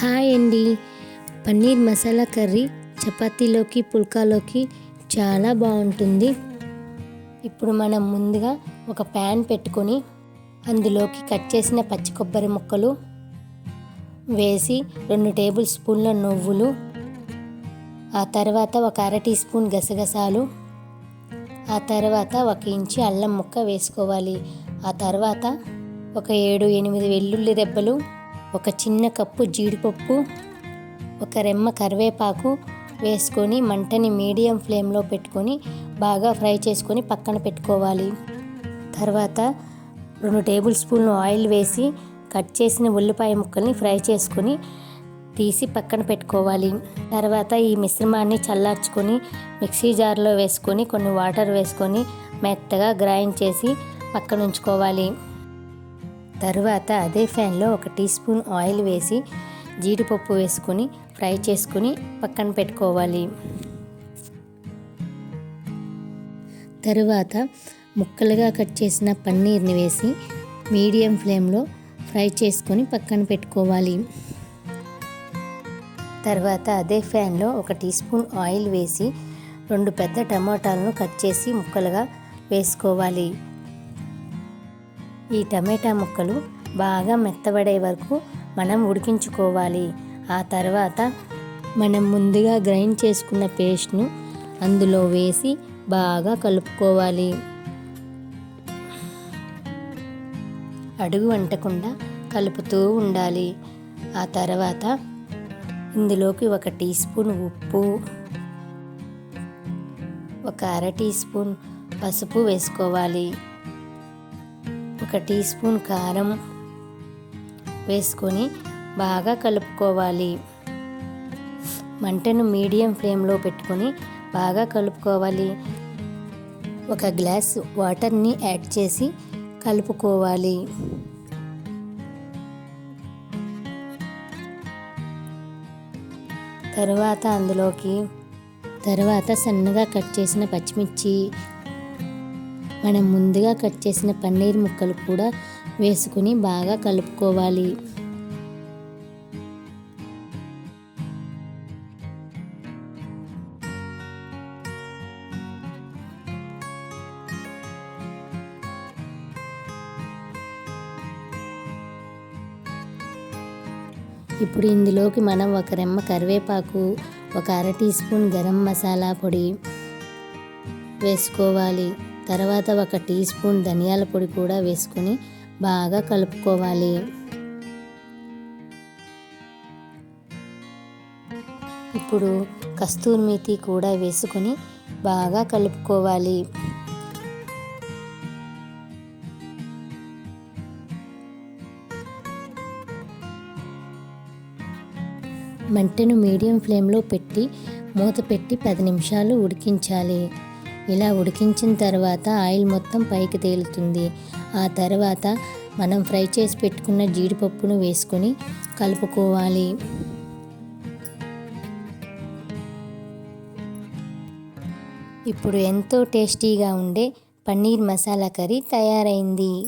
Hi అండి. Paneer masala curry చపాతీలోకి పుల్కాలోకి చాలా బాగుంటుంది. ఇప్పుడు మనం ముందుగా ఒక ప్యాన్ పెట్టుకొని అందులోకి కట్ చేసిన పచ్చి కొబ్బరి ముక్కలు వేసి రెండు టేబుల్ స్పూన్ల నువ్వులు ఆ తర్వాత ఒక అర టీ స్పూన్ గసగసాలు ఆ తర్వాత ఒక ఇంచి అల్లం ముక్క వేసుకోవాలి. ఆ తర్వాత ఒక ఏడు ఎనిమిది వెల్లుల్లి రెబ్బలు ఒక చిన్న కప్పు జీడిపప్పు ఒక రెమ్మ కరివేపాకు వేసుకొని మంటని మీడియం ఫ్లేమ్లో పెట్టుకొని బాగా ఫ్రై చేసుకొని పక్కన పెట్టుకోవాలి. తర్వాత రెండు టేబుల్ స్పూన్లు ఆయిల్ వేసి కట్ చేసిన ఉల్లిపాయ ముక్కల్ని ఫ్రై చేసుకొని తీసి పక్కన పెట్టుకోవాలి. తర్వాత ఈ మిశ్రమాన్ని చల్లార్చుకొని మిక్సీ జార్లో వేసుకొని కొన్ని వాటర్ వేసుకొని మెత్తగా గ్రైండ్ చేసి పక్కన ఉంచుకోవాలి తరువాత అదే ఫ్యాన్లో ఒక టీ స్పూన్ ఆయిల్ వేసి జీడిపప్పు వేసుకొని ఫ్రై చేసుకుని పక్కన పెట్టుకోవాలి. తరువాత ముక్కలుగా కట్ చేసిన పన్నీర్ని వేసి మీడియం ఫ్లేమ్లో ఫ్రై చేసుకొని పక్కన పెట్టుకోవాలి. తర్వాత అదే ఫ్యాన్లో ఒక టీ స్పూన్ ఆయిల్ వేసి రెండు పెద్ద టమాటాలను కట్ చేసి ముక్కలుగా వేసుకోవాలి. ఈ టమాటా ముక్కలు బాగా మెత్తబడే వరకు మనం ఉడికించుకోవాలి. ఆ తర్వాత మనం ముందుగా గ్రైండ్ చేసుకున్న పేస్ట్ను అందులో వేసి బాగా కలుపుకోవాలి. అడుగు అంటకుండా కలుపుతూ ఉండాలి. ఆ తర్వాత ఇందులోకి ఒక టీ స్పూన్ ఉప్పు ఒక అర టీ స్పూన్ పసుపు వేసుకోవాలి. ఒక టీ స్పూన్ కారం వేసుకొని బాగా కలుపుకోవాలి. మంటను మీడియం ఫ్లేమ్లో పెట్టుకొని బాగా కలుపుకోవాలి. ఒక గ్లాస్ వాటర్ని యాడ్ చేసి కలుపుకోవాలి. తర్వాత అందులోకి తర్వాత సన్నగా కట్ చేసిన పచ్చిమిర్చి మనం ముందుగా కట్ చేసిన పన్నీర్ ముక్కలు కూడా వేసుకుని బాగా కలుపుకోవాలి. ఇప్పుడు ఇందులోకి మనం ఒక రెమ్మ కరివేపాకు ఒక అర టీ స్పూన్ గరం మసాలా పొడి వేసుకోవాలి. తర్వాత ఒక టీ స్పూన్ ధనియాల పొడి కూడా వేసుకొని బాగా కలుపుకోవాలి. ఇప్పుడు కస్తూరి మేతి కూడా వేసుకొని బాగా కలుపుకోవాలి. మంటను మీడియం ఫ్లేమ్లో పెట్టి మూత పెట్టి పది నిమిషాలు ఉడికించాలి. ఇలా ఉడికించిన తర్వాత ఆయిల్ మొత్తం పైకి తేలుతుంది. ఆ తర్వాత మనం ఫ్రై చేసి పెట్టుకున్న జీడిపప్పును వేసుకొని కలుపుకోవాలి. ఇప్పుడు ఎంతో టేస్టీగా ఉండే పన్నీర్ మసాలా కర్రీ తయారైంది.